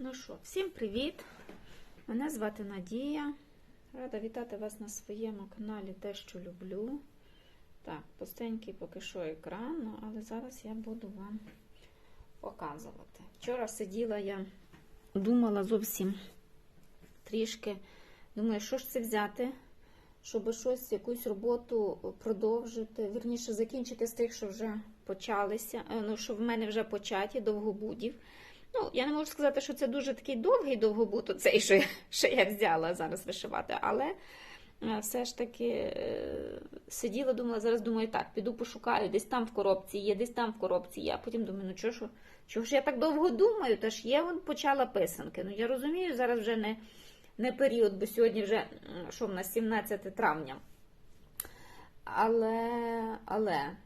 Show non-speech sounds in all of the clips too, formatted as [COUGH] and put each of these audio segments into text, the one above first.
Ну що, всім привіт! Мене звати Надія. Рада вітати вас на своєму каналі Те, що люблю. Так, пустенький поки що екран, але зараз я буду вам показувати. Вчора сиділа я, думала зовсім трішки. Думаю, що ж це взяти, щоб щось, якусь роботу продовжити, вірніше закінчити з тих, що вже почалися, е, ну, що в мене вже початі, довгобудів. Ну, я не можу сказати, що це дуже такий довгий довгобут, оцей, що що я взяла зараз вишивати, але е, все ж таки е, сиділа, думала, зараз думаю, так, піду пошукаю, десь там в коробці є, десь там в коробці є. А потім думаю, ну чого ж, ж я так довго думаю? Та ж є, вон почала писанки. Ну, я розумію, зараз вже не, не період, бо сьогодні вже, що в нас 17 травня. Але, але,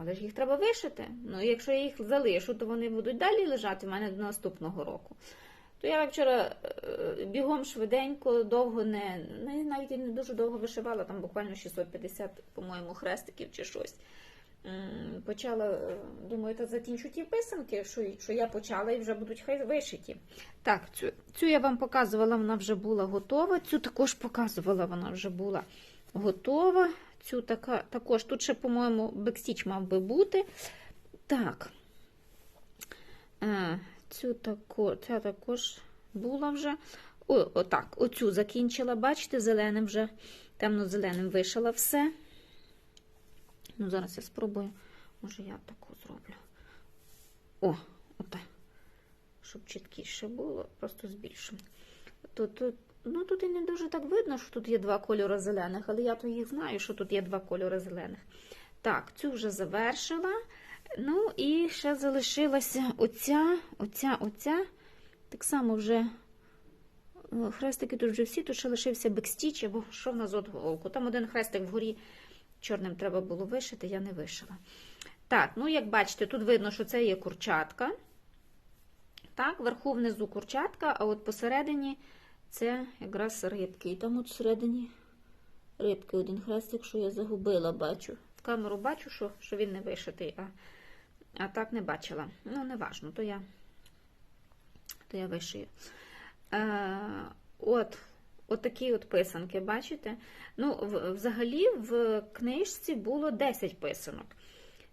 але ж їх треба вишити. Ну, якщо я їх залишу, то вони будуть далі лежати в мене до наступного року. То я вчора е, бігом швиденько, довго не, навіть не дуже довго вишивала, там буквально 650, по-моєму, хрестиків чи щось. Почала, е, думаю, та закінчу ті писанки, що, що я почала, і вже будуть хай вишиті. Так, цю, цю я вам показувала, вона вже була готова. Цю також показувала, вона вже була готова. Цю така, також, тут ще, по-моєму, бекстіч мав би бути. Так. Е, Цю тако, ця також була вже. О, отак, оцю закінчила, бачите, зеленим вже, темно-зеленим вишила все. Ну, зараз я спробую. Може, я таку зроблю. О, отак. Щоб чіткіше було, просто збільшу. Тут, тут, ну, тут і не дуже так видно, що тут є два кольори зелених, але я то їх знаю, що тут є два кольори зелених. Так, цю вже завершила. Ну і ще залишилася оця, оця, оця. Так само вже е, хрестики тут вже всі, тут ще лишився бекстіч, або що в нас з одголку. Там один хрестик вгорі чорним треба було вишити, я не вишила. Так, ну як бачите, тут видно, що це є курчатка. Так, вверху внизу курчатка, а от посередині це якраз рибки. І там от всередині рибки один хрестик, що я загубила, бачу. В камеру бачу, що, що він не вишитий, а, а так не бачила. Ну, не важно, то я, то я вишию. Е, от, от такі от писанки, бачите? Ну, в, взагалі в книжці було 10 писанок.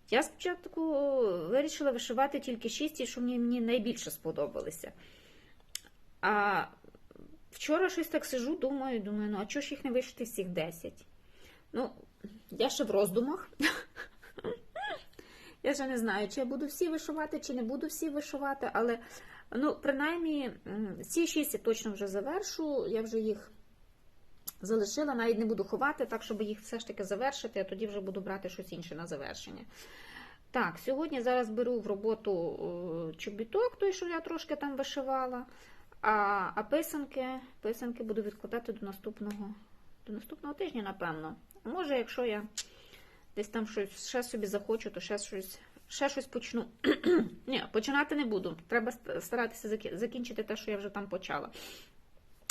Я спочатку вирішила вишивати тільки 6, і що мені, мені найбільше сподобалися. А вчора щось так сижу, думаю, думаю, ну а чого ж їх не вишити всіх 10? Ну, я ще в роздумах. [LAUGHS] Я ще не знаю, чи я буду всі вишивати, чи не буду всі вишивати, але ну, принаймні ці шість я точно вже завершу. Я вже їх залишила, навіть не буду ховати, так, щоб їх все ж таки завершити, а тоді вже буду брати щось інше на завершення. Так, сьогодні зараз беру в роботу е, чобіток, той, що я трошки там вишивала. А, а писанки, писанки буду відкладати до наступного, до наступного тижня, напевно. А може, якщо я десь там щось ще собі захочу, то ще щось, ще щось почну. [CLEARS THROAT] Ні, починати не буду. Треба старатися закінчити те, що я вже там почала.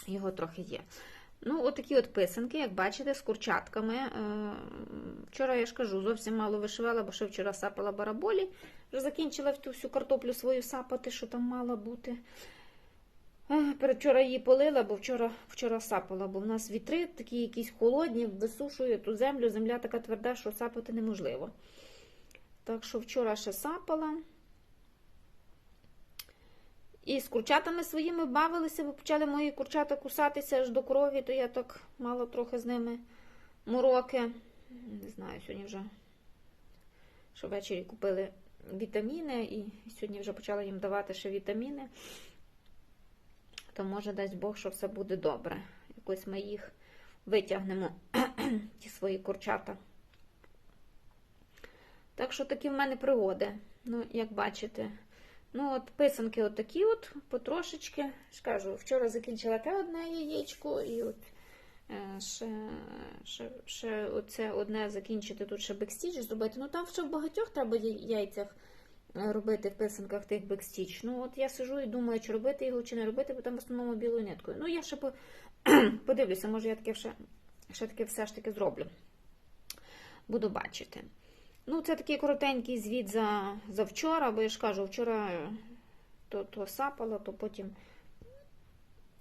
Його трохи є. Ну, отакі от писанки, як бачите, з курчатками. Е, Вчора я ж кажу, зовсім мало вишивала, бо ще вчора сапала бараболі. Вже закінчила ту всю картоплю свою сапати, що там мала бути. Е, її полила, бо вчора, вчора сапала, бо в нас вітри такі якісь холодні, висушує ту землю, земля така тверда, що сапати неможливо. Так що вчора ще сапала. І з курчатами своїми бавилися, бо почали мої курчата кусатися аж до крові, то я так мала трохи з ними мороки. Не знаю, сьогодні вже що ввечері купили вітаміни, і сьогодні вже почала їм давати ще вітаміни. То може дасть Бог, що все буде добре. Якось ми їх витягнемо, [CLEARS THROAT] ті свої курчата. Так що такі в мене пригоди. Ну, як бачите. Ну, от писанки отакі от, потрошечки. Скажу, вчора закінчила те одне яєчко, і от е, ще, ще, ще оце одне закінчити, тут ще бекстіч зробити. Ну там ще в багатьох треба яй- яйцях робити в писанках тих бекстіч. Ну, от я сижу і думаю, чи робити його, чи не робити, бо там в основному білою ниткою. Ну, я ще по- [CLEARS THROAT] подивлюся, може я таке ще, ще таке все ж таки зроблю. Буду бачити. Ну, це такий коротенький звіт за, за вчора, бо я ж кажу, вчора то, то сапала, то потім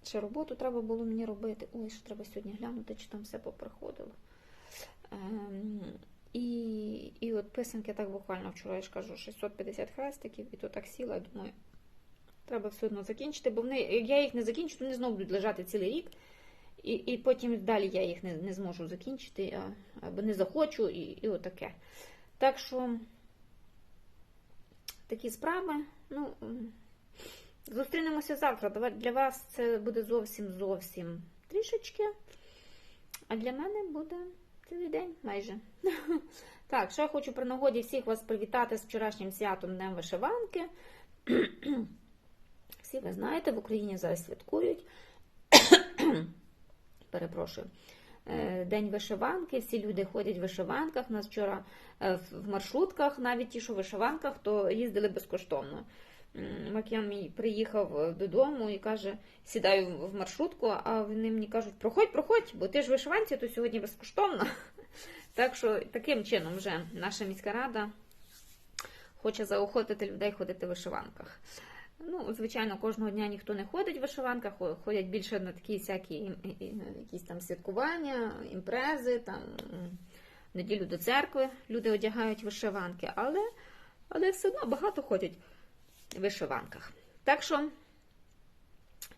Ще роботу треба було мені робити. Ой, що треба сьогодні глянути, чи там все поприходило. Ем, і, і от писанки так буквально вчора я ж кажу, 650 хрестиків, і то так сіла, думаю, треба все одно закінчити, бо вони, як я їх не закінчу, то вони знову будуть лежати цілий рік. І, і потім далі я їх не, не зможу закінчити, а, або не захочу, і, і отаке. Так що такі справи. Ну, зустрінемося завтра. Для вас це буде зовсім зовсім трішечки. А для мене буде цілий день майже. [LAUGHS] Так, ще хочу при нагоді всіх вас привітати з вчорашнім святом Днем Вишиванки. [CLEARS THROAT] Всі ви знаєте, в Україні зараз святкують. [CLEARS THROAT] Перепрошую. Е, День вишиванки, всі люди ходять в вишиванках. Нас вчора е, в маршрутках, навіть ті, що в вишиванках, то їздили безкоштовно. М, Макіан мій приїхав е, додому і каже: сідаю в- маршрутку, а вони мені кажуть, проходь, проходь, бо ти ж вишиванці, то сьогодні безкоштовно. [LAUGHS] Так що таким чином вже наша міська рада хоче заохотити людей ходити в вишиванках. Ну, звичайно, кожного дня ніхто не ходить в вишиванках, ходять більше на такі всякі якісь там святкування, імпрези, там неділю до церкви люди одягають вишиванки, але, але все одно багато ходять вишиванках. Так що,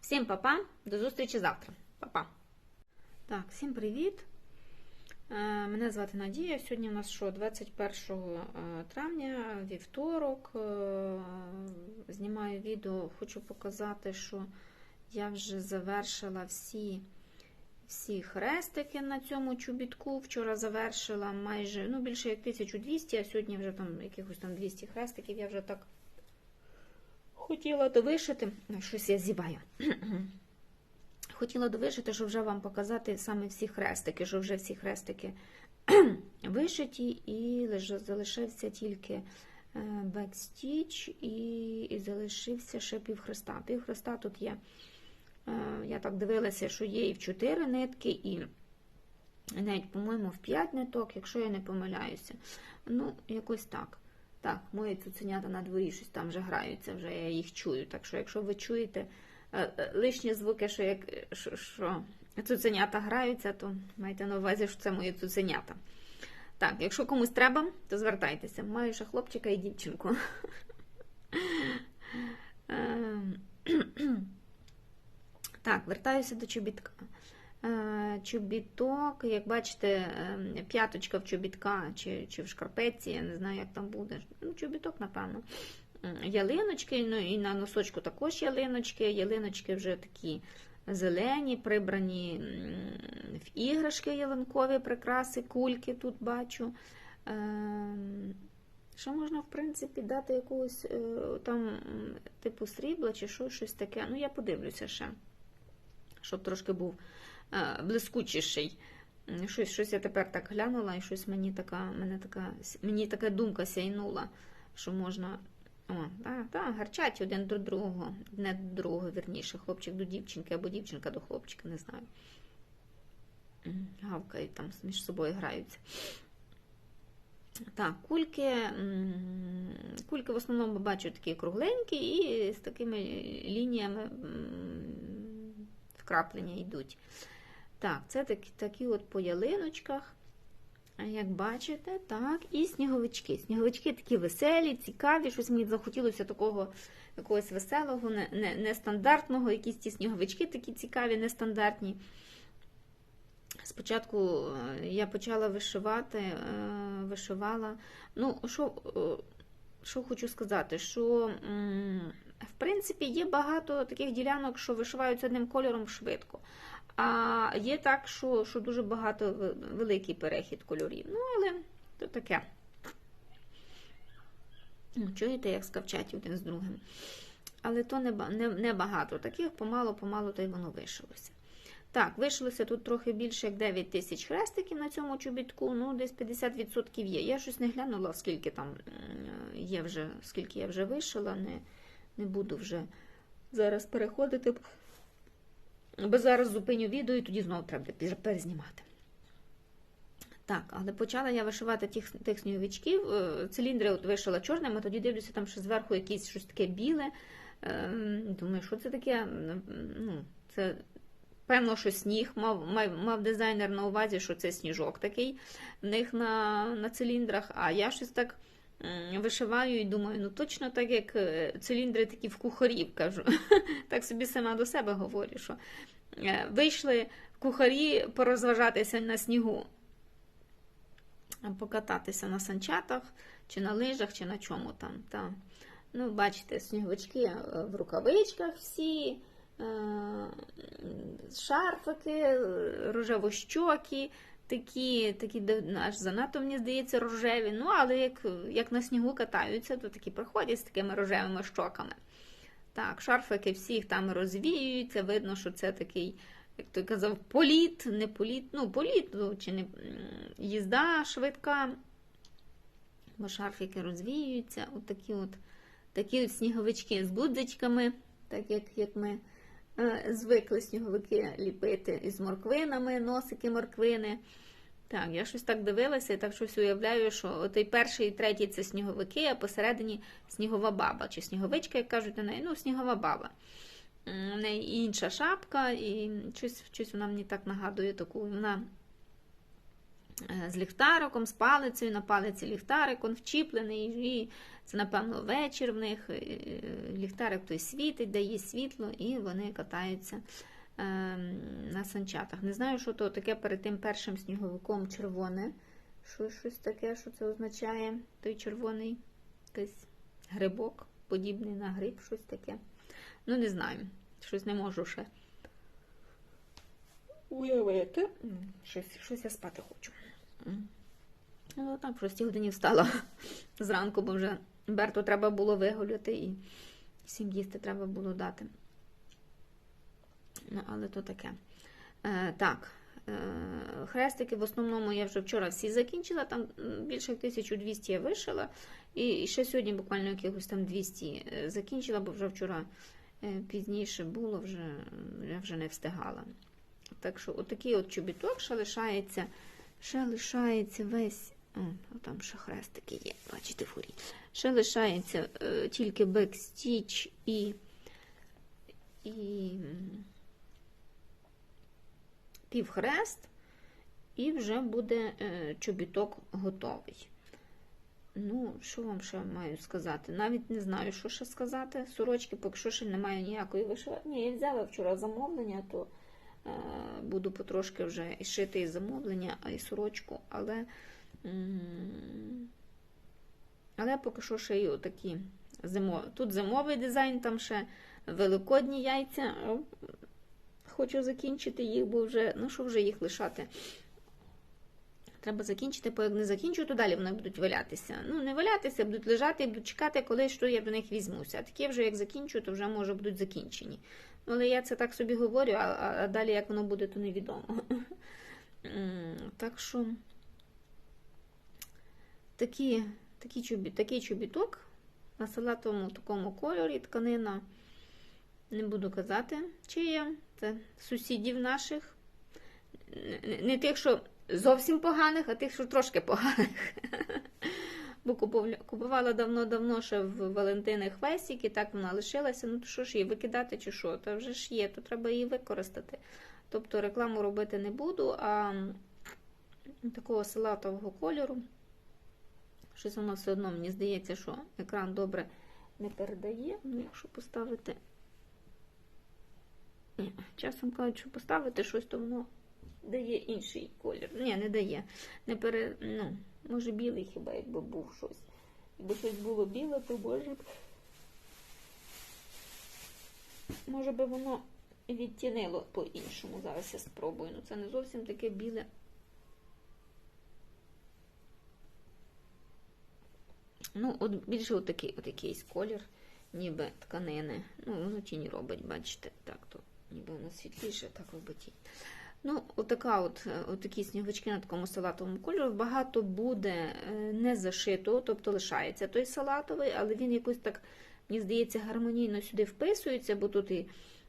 всім па-па, до зустрічі завтра. Па-па. Так, всім привіт. Е, Мене звати Надія. Сьогодні у нас що, 21 е, травня, вівторок. Е, Знімаю відео, хочу показати, що я вже завершила всі, всі хрестики на цьому чобітку. Вчора завершила майже ну, більше як 1200, а сьогодні вже там якихось там 200 хрестиків. Я вже так хотіла довишити. Щось я зіваю. [CLEARS THROAT] Хотіла довишити, щоб вже вам показати саме всі хрестики, що вже всі хрестики [CLEARS THROAT] вишиті, і залишився тільки е, бекстіч, і, і залишився ще півхреста. Півхреста тут є. е, Я так дивилася, що є і в 4 нитки, і навіть, по-моєму, в 5 ниток, якщо я не помиляюся. Ну, якось так. Так, мої цуценята на дворі щось там вже граються, вже я їх чую. Так що, якщо ви чуєте е, е, лишні звуки, що як що, що цуценята граються, то майте на увазі, що це мої цуценята. Так, якщо комусь треба, то звертайтеся. Маю ще хлопчика і дівчинку. Ем, Так, вертаюся до чобітка. Чобіток, як бачите, ем, п'яточка в чобітка чи, чи в шкарпетці, я не знаю, як там буде. Ну, чобіток, напевно. Ялиночки, ну і на носочку також ялиночки. Ялиночки вже такі зелені, прибрані в іграшки ялинкові прикраси, кульки тут бачу. Ем, Що можна, в принципі, дати якогось е, там, типу срібла чи що, щось таке. Ну, я подивлюся ще, щоб трошки був блискучіший. Щось, щось я тепер так глянула, і щось мені така, мене така, мені така думка сяйнула, що можна. О, так, так, гарчать один до другого, не до другого, вірніше, хлопчик до дівчинки або дівчинка до хлопчика, не знаю. Гавкають там між собою граються. Так, кульки, кульки в основному бачу такі кругленькі і з такими лініями вкраплення йдуть. Так, це такі, такі от по ялиночках. Як бачите, так, і сніговички. Сніговички такі веселі, цікаві, щось мені захотілося такого якогось веселого, не- не- нестандартного. Якісь ті сніговички такі цікаві, нестандартні. Спочатку е, я почала вишивати, е, вишивала. Ну, що, е, що хочу сказати, що в принципі є багато таких ділянок, що вишиваються одним кольором швидко. А є так, що, що дуже багато великий перехід кольорів. Ну, але то таке. Ну, Чуєте, як скавчать один з другим. Але то не, не, не багато таких, помало-помалу то й воно вишилося. Так, вишилося тут трохи більше як 9 тисяч хрестиків на цьому чобітку, ну десь 50% є. Я щось не глянула, скільки там є вже, скільки я вже вишила, не, не буду вже зараз переходити. Бо зараз зупиню відео і тоді знову треба перезнімати. Так, але почала я вишивати тих, тих сніговичків. Е, Циліндри от вишила чорним, а тоді дивлюся, там ще зверху якісь щось таке біле. Ем, Думаю, що це таке? Ну, це певно, що сніг. Мав, мав, мав дизайнер на увазі, що це сніжок такий в них на, на циліндрах. А я щось так вишиваю і думаю, ну точно так, як е, циліндри такі в кухарів кажу. [LAUGHS] Так собі сама до себе говорю, що е, вийшли кухарі порозважатися на снігу, покататися на санчатах, чи на лижах, чи на чому там. Та. Ну, бачите, сніговички е, в рукавичках всі, шарфики, рожевощокі, такі, такі аж занадто, мені здається, рожеві. Ну, але як, як на снігу катаються, то такі проходять з такими рожевими щоками. Так, шарфики всіх там розвіюються, видно, що це такий, як той казав, політ, не політ, ну, політ, ну, чи не їзда швидка, бо шарфики розвіюються. От такі от, такі от сніговички з гудзичками, так як, як ми звикли сніговики ліпити із морквинами, носики морквини. Так, я щось так дивилася і так щось уявляю, що той перший і третій це сніговики, а посередині снігова баба, чи сніговичка, як кажуть на неї, ну, снігова баба. У неї інша шапка, і щось, щось вона мені так нагадує таку. Вона е, з ліхтариком, з палицею, на палиці ліхтарик, він вчіплений, і це, напевно, вечір в них. е, Ліхтарик той світить, дає світло, і вони катаються е, на санчатах. Не знаю, що то таке перед тим першим сніговиком червоне. Що, щось таке, що це означає? Той червоний якийсь грибок, подібний на гриб, щось таке. Ну, не знаю. Щось не можу ще уявити. Щось, щось я спати хочу. Ну, так, в 6 годині встала [LAUGHS] зранку, бо вже Берту треба було вигуляти і всім їсти треба було дати. Ну, але то таке. Е, так, е, хрестики в основному я вже вчора всі закінчила, там більше 1200 я вишила, і, і ще сьогодні буквально якихось там 200 е, закінчила, бо вже вчора е, пізніше було, вже, я вже не встигала. Так що отакий от чобіток ще лишається, ще лишається весь. О, там ще хрестики є, бачите, фурі. Ще лишається е, тільки бекстіч і, і півхрест, і вже буде е, чобіток готовий. Ну, що вам ще маю сказати? Навіть не знаю, що ще сказати. Сорочки, поки що ще немає ніякої вишивати. Ні, я взяла вчора замовлення, то буду потрошки вже і шити і замовлення, а і сорочку, але, але поки що ще такі зимові. Тут зимовий дизайн, там ще великодні яйця. Хочу закінчити їх, бо вже, ну що вже їх лишати. Треба закінчити, бо як не закінчу, то далі вони будуть валятися. Ну, не валятися, будуть лежати і будуть чекати, коли що я до них візьмуся. А такі вже як закінчу, то вже може будуть закінчені. Ну, Але я це так собі говорю, а, а далі як воно буде, то невідомо. [LAUGHS] Так що такі, такі чобі, такий чобіток на салатовому такому кольорі тканина. Не буду казати, чия. Це сусідів наших. Не тих, що зовсім поганих, а тих, що трошки поганих. [LAUGHS] Бо купувала давно-давно ще в Валентини Хвесік, і так вона лишилася. Ну то що ж її викидати чи що? Та вже ж є, то треба її використати. Тобто рекламу робити не буду, а такого салатового кольору. Щось воно все одно, мені здається, що екран добре не передає. Ну, якщо поставити. Ні, часом кажуть, що поставити щось, то воно дає інший колір. Ні, не дає. Не пере... ну, може білий хіба, якби був щось. Якби щось було біле, то може б. Може би воно відтінило по-іншому. Зараз я спробую. Ну це не зовсім таке біле. Ну, от більше отакий, от колір, ніби тканини. Ну, воно тіні робить, бачите, так то ніби воно світліше, так робить тінь. Ну, отака от, е, отакі сніговички на такому салатовому кольорі. Багато буде е, не зашито, тобто лишається той салатовий, але він якось так, мені здається, гармонійно сюди вписується, бо тут і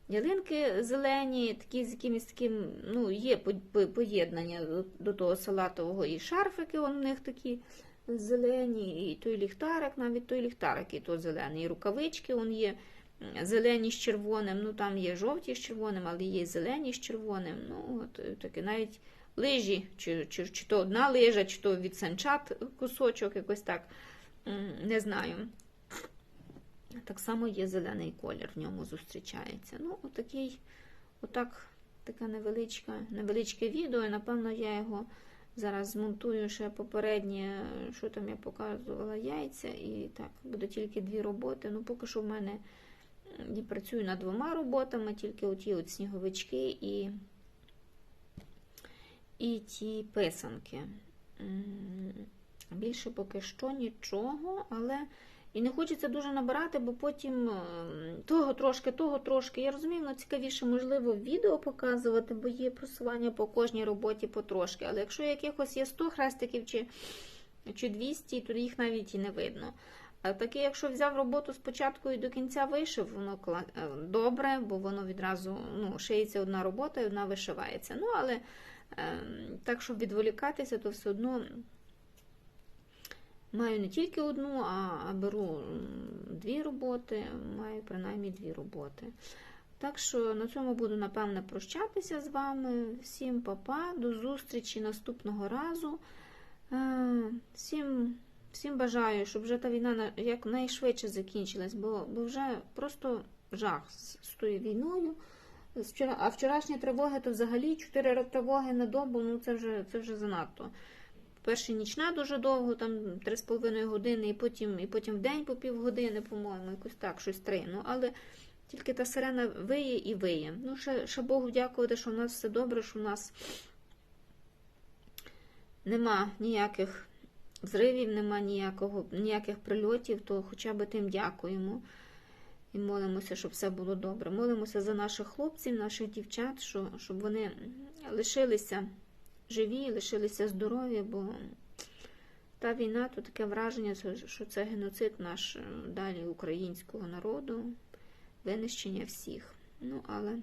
ялинки зелені, такі з якимось таким, ну, є по- по- поєднання до, того салатового, і шарфики в них такі зелені, і той ліхтарик, навіть той ліхтарик, і то зелений, і рукавички он є зелені з червоним. Ну там є жовті з червоним, але є зелені з червоним. Ну, от е, таке навіть лижі, чи, чи, чи то одна лижа, чи то від санчат кусочок, якось так. Не знаю. Так само є зелений колір, в ньому зустрічається. Ну, отакий, отак, така невеличка, невеличке відео. Напевно, я його зараз змонтую ще попереднє, що там я показувала яйця. І так, буде тільки дві роботи. Ну, поки що в мене я працюю над двома роботами, тільки оті от сніговички і, і ті писанки. Більше поки що нічого, але. І не хочеться дуже набирати, бо потім того трошки, того трошки. Я розумію, воно цікавіше, можливо, відео показувати, бо є просування по кожній роботі потрошки. Але якщо якихось є 100 хрестиків чи, чи 200, то їх навіть і не видно. А якщо взяв роботу спочатку і до кінця вишив, воно е, добре, бо воно відразу ну, шиється одна робота і одна вишивається. Ну, але е, так, щоб відволікатися, то все одно Маю не тільки одну, а а беру дві роботи, маю принаймні дві роботи. Так що на цьому буду, напевне, прощатися з вами. Всім па-па, до зустрічі наступного разу. Е, Всім, всім бажаю, щоб вже та війна якнайшвидше закінчилась, бо, бо вже просто жах з, тою війною. А вчорашні тривоги то взагалі 4 тривоги на добу, ну це вже, це вже занадто. Перша нічна дуже довго, там 3,5 години, і потім, і потім в день по півгодини, по-моєму, якось так, щось три. Ну, але тільки та сирена виє і виє. Ну, ще, ще Богу дякувати, що в нас все добре, що в нас нема ніяких взривів, нема ніякого, ніяких прильотів, то хоча б тим дякуємо. І молимося, щоб все було добре. Молимося за наших хлопців, наших дівчат, що, щоб вони лишилися живі, лишилися здорові, бо та війна то таке враження, що це геноцид наш е, далі українського народу, винищення всіх. Ну, але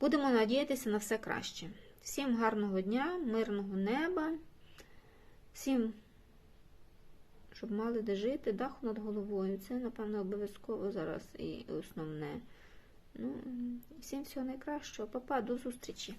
будемо надіятися на все краще. Всім гарного дня, мирного неба, всім, щоб мали де жити, даху над головою. Це, напевно, обов'язково зараз і основне. Ну, всім всього найкращого. Папа, до зустрічі!